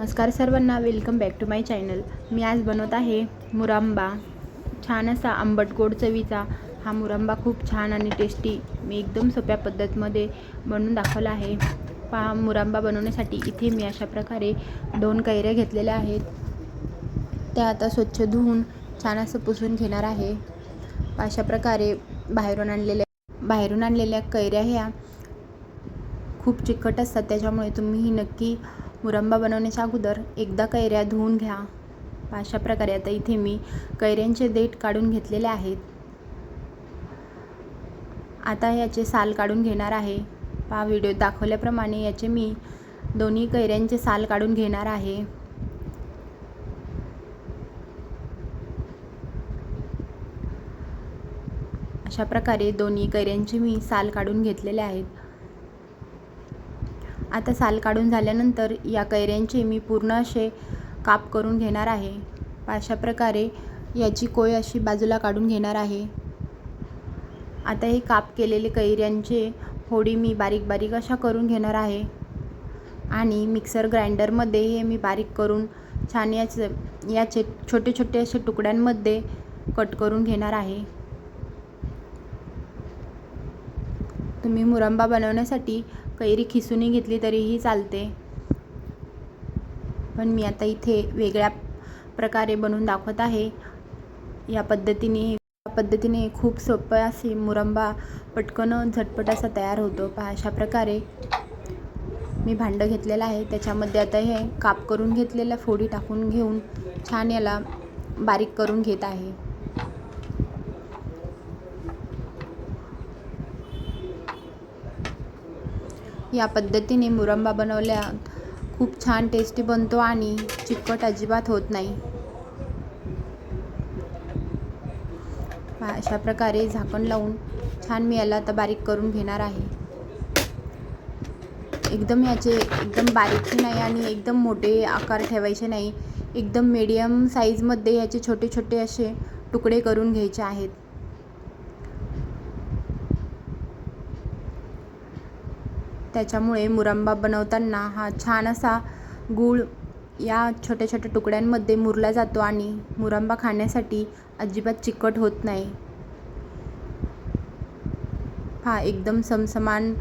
नमस्कार सर्वांना welcome back to my channel मी आज बनवत आहे मुरांबा. छान असा आंबट गोड चवीचा हा मुरांबा खूप छान आणि टेस्टी मी एकदम सोप्या पद्धतीमध्ये बनवून दाखवला आहे. पहा मुरांबा बनवण्यासाठी इथे मी अशा प्रकारे दोन कैऱ्या घेतलेल्या आहेत. त्या आता स्वच्छ धुवून छान असं पुसून घेणार आहे. अशा प्रकारे बाहेरून आणलेल्या बाहेरून आणलेल्या कैऱ्या ह्या खूप चिकट असतात त्याच्यामुळे तुम्हीही नक्की मुरंबा बनवण्याच्या अगोदर एकदा कैऱ्या धुवून घ्या. अशा प्रकारे आता इथे मी कैऱ्यांचे देठ काढून घेतलेले आहेत. आता याचे साल काढून घेणार आहे. पहा व्हिडिओ दाखवल्याप्रमाणे याचे मी दोन्ही कैऱ्यांचे साल काढून घेणार आहे. अशा प्रकारे दोन्ही कैऱ्यांचे मी साल काढून घेतलेले आहेत. आता साल काढून झाल्यानंतर या कैऱ्यांचे मी पूर्ण असे काप करून घेणार आहे. अशा प्रकारे याची कोय अशी बाजूला काढून घेणार आहे. आता हे काप केलेले कैऱ्यांचे होडी मी बारीक बारीक अशा करून घेणार आहे. आणि मिक्सर ग्राइंडरमध्ये हे मी बारीक करून छान याचे याचे छोटे छोटे असे तुकड्यांमध्ये कट करून घेणार आहे. तुम्ही मुरंबा बनवण्यासाठी कैरी खिसूनही घेतली तरीही चालते. पण मी आता इथे वेगळ्या प्रकारे बनवून दाखवत आहे. या पद्धतीने या पद्धतीने खूप सोपं असे मुरंबा पटकन झटपट असा तयार होतो. पहा अशा प्रकारे मी भांडं घेतलेलं आहे. त्याच्यामध्ये आता हे काप करून घेतलेल्या फोडी टाकून घेऊन छान याला बारीक करून घेत आहे. या पद्धतीने मुरंबा बनवल्या. खूप छान टेस्टी बनतो आणि चिकट अजिबात होत नाही. अशा प्रकारे झाकण लावून छान मी याला आता बारीक करून घेणार आहे. एकदम याचे एकदम बारीकही नाही आणि एकदम मोठे आकार ठेवायचे नाही. एकदम मीडियम साईजमध्ये याचे छोटे छोटे असे तुकडे करून घ्यायचे आहेत. त्याच्यामुळे मुरंबा बनवताना हा छान असा गूळ या छोट्या छोट्या तुकड्यांमध्ये मुरला जातो आणि मुरंबा खाण्यासाठी अजिबात चिकट होत नाही. हा एकदम समसमान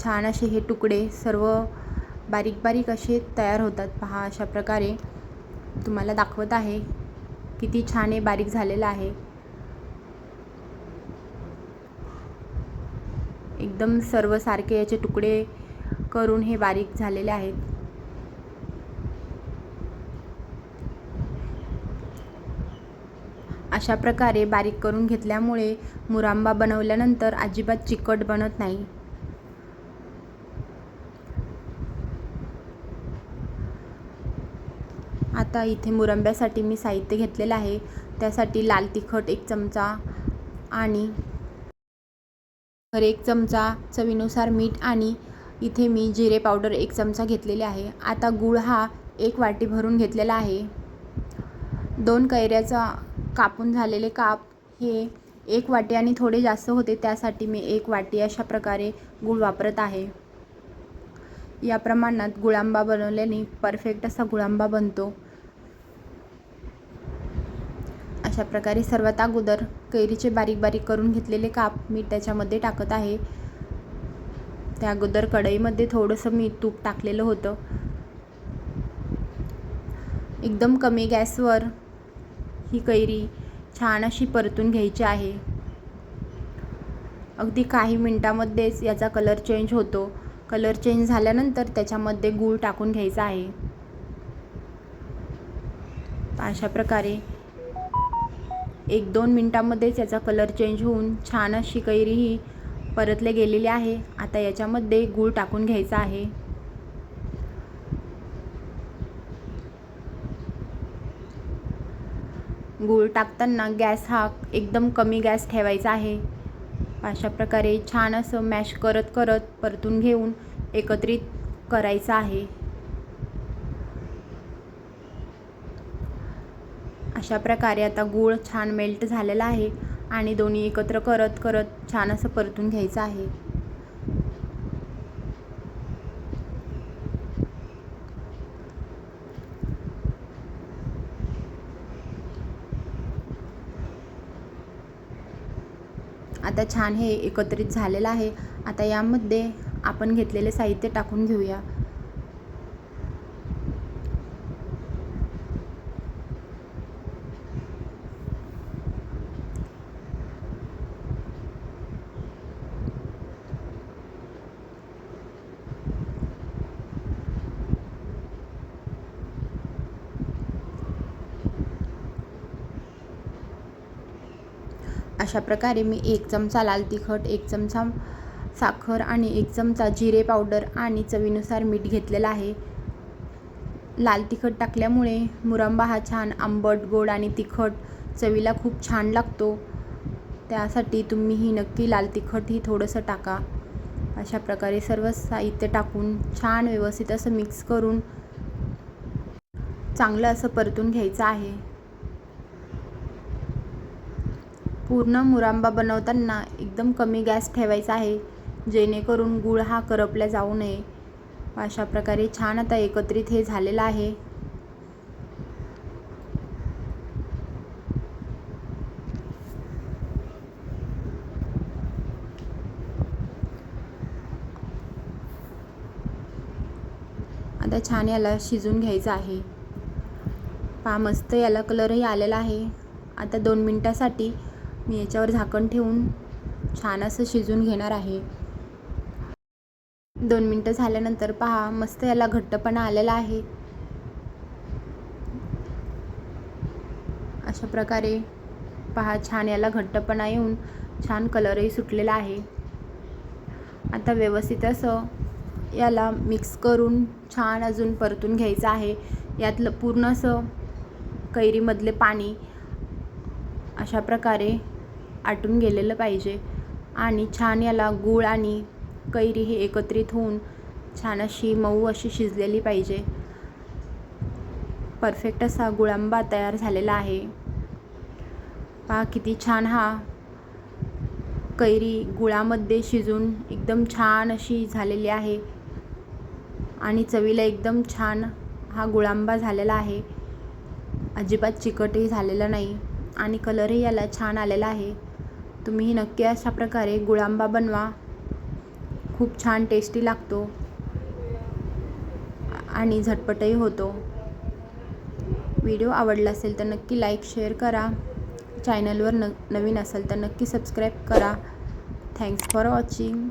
छान असे हे तुकडे सर्व बारीक बारीक असे तयार होतात. पहा अशा प्रकारे तुम्हाला दाखवत आहे किती छान हे बारीक झालेलं आहे. एकदम सर्व सारखे याचे तुकडे करून हे बारीक झालेले आहेत. अशा प्रकारे बारीक करून घेतल्यामुळे मुरांबा बनवल्यानंतर अजिबात चिकट बनत नाही. आता इथे मुरंब्यासाठी मी साहित्य घेतलेलं आहे. त्यासाठी लाल तिखट एक चमचा आणि तर एक चमचा चवीनुसार मीठ आणि इथे मी जिरे पावडर एक चमचा घेतलेले आहे. आता गूळ हा एक वाटी भरून घेतलेला आहे. दोन कैऱ्याचा कापून झालेले काप हे एक वाटी आणि थोडे जास्त होते त्यासाठी मी एक वाटी अशा प्रकारे गूळ वापरत आहे. या प्रमाणात गुळांबा बनवल्याने परफेक्ट असा गुळांबा बनतो. अशा प्रकारे सर्वात अगोदर कैरीचे बारीक बारीक करून घेतलेले काप मी त्याच्यामध्ये टाकत आहे. त्या अगोदर कढईमध्ये थोडंसं मी तूप टाकलेलं होतं. एकदम कमी गॅसवर ही कैरी छान अशी परतून घ्यायची आहे. अगदी काही मिनटामध्येच याचा कलर चेंज होतो. कलर चेंज झाल्यानंतर त्याच्यामध्ये गूळ टाकून घ्यायचा आहे. अशा प्रकारे एक दोन मिनटामध्येच याचा कलर चेंज होऊन छान अशी कैरी ही परतले गेलेली आहे. आता याच्यामध्ये गूळ टाकून घ्यायचा आहे. गूळ टाकताना गॅस हा एकदम कमी गॅस ठेवायचा आहे. अशा प्रकारे छान असं मॅश करत करत परतून घेऊन एकत्रित करायचं आहे. अशा प्रकारे आता गूळ छान मेल्ट झालेला आहे आणि दोन्ही एकत्र करत करत छान असं परतून घ्यायचं आहे. आता छान हे एकत्रित झालेलं आहे. आता यामध्ये आपण घेतलेले साहित्य टाकून घेऊया. अशा प्रकारे मी एक चमचा लाल तिखट एक चमचा साखर आणि एक चमचा जिरे पावडर आणि चवीनुसार मीठ घेतलेलं आहे. लाल तिखट टाकल्यामुळे मुरंबा हा छान आंबट गोड आणि तिखट चवीला खूप छान लागतो. त्यासाठी तुम्हीही नक्की लाल तिखटही थोडंसं टाका. अशा प्रकारे सर्व साहित्य टाकून छान व्यवस्थित असं मिक्स करून चांगलं असं परतून घ्यायचं आहे. पूर्ण मुरांबा बनवताना एकदम कमी गॅस ठेवायचा आहे जेणेकरून गूळ हा करपला जाऊ नये. अशा प्रकारे छान आता एकत्रित हे झालेलं आहे. आता छान याला शिजून घ्यायचं आहे. पहा मस्त याला कलरही आलेला आहे. आता दोन मिनटासाठी मी याच्यावर झाकण ठेवून छान असं शिजून घेणार आहे. दोन मिनटं झाल्यानंतर पहा मस्त याला घट्टपणा आलेला आहे. अशा प्रकारे पहा छान याला घट्टपणा येऊन छान कलरही सुटलेला आहे. आता व्यवस्थित असं याला मिक्स करून छान अजून परतून घ्यायचं आहे. यातलं पूर्ण असं कैरीमधले पाणी अशा प्रकारे आटून गेलेलं पाहिजे. आणि छान याला गूळ आणि कैरी हे एकत्रित होऊन छान अशी मऊ अशी शिजलेली पाहिजे. परफेक्ट असा गुळांबा तयार झालेला आहे. पहा किती छान हा कैरी गुळामध्ये शिजून एकदम छान अशी झालेली आहे. आणि चवीला एकदम छान हा गुळांबा झालेला आहे. अजिबात चिकटही झालेला नाही. आणि कलरही याला छान आलेला आहे. तुम्हीही नक्की अशा प्रकारे गुळांबा बनवा. खूप छान टेस्टी लागतो. आणि झटपटही होतो. व्हिडिओ आवडला असेल तर नक्की लाईक शेअर करा. चॅनलवर न नवीन असेल तर नक्की सबस्क्राईब करा. Thanks for watching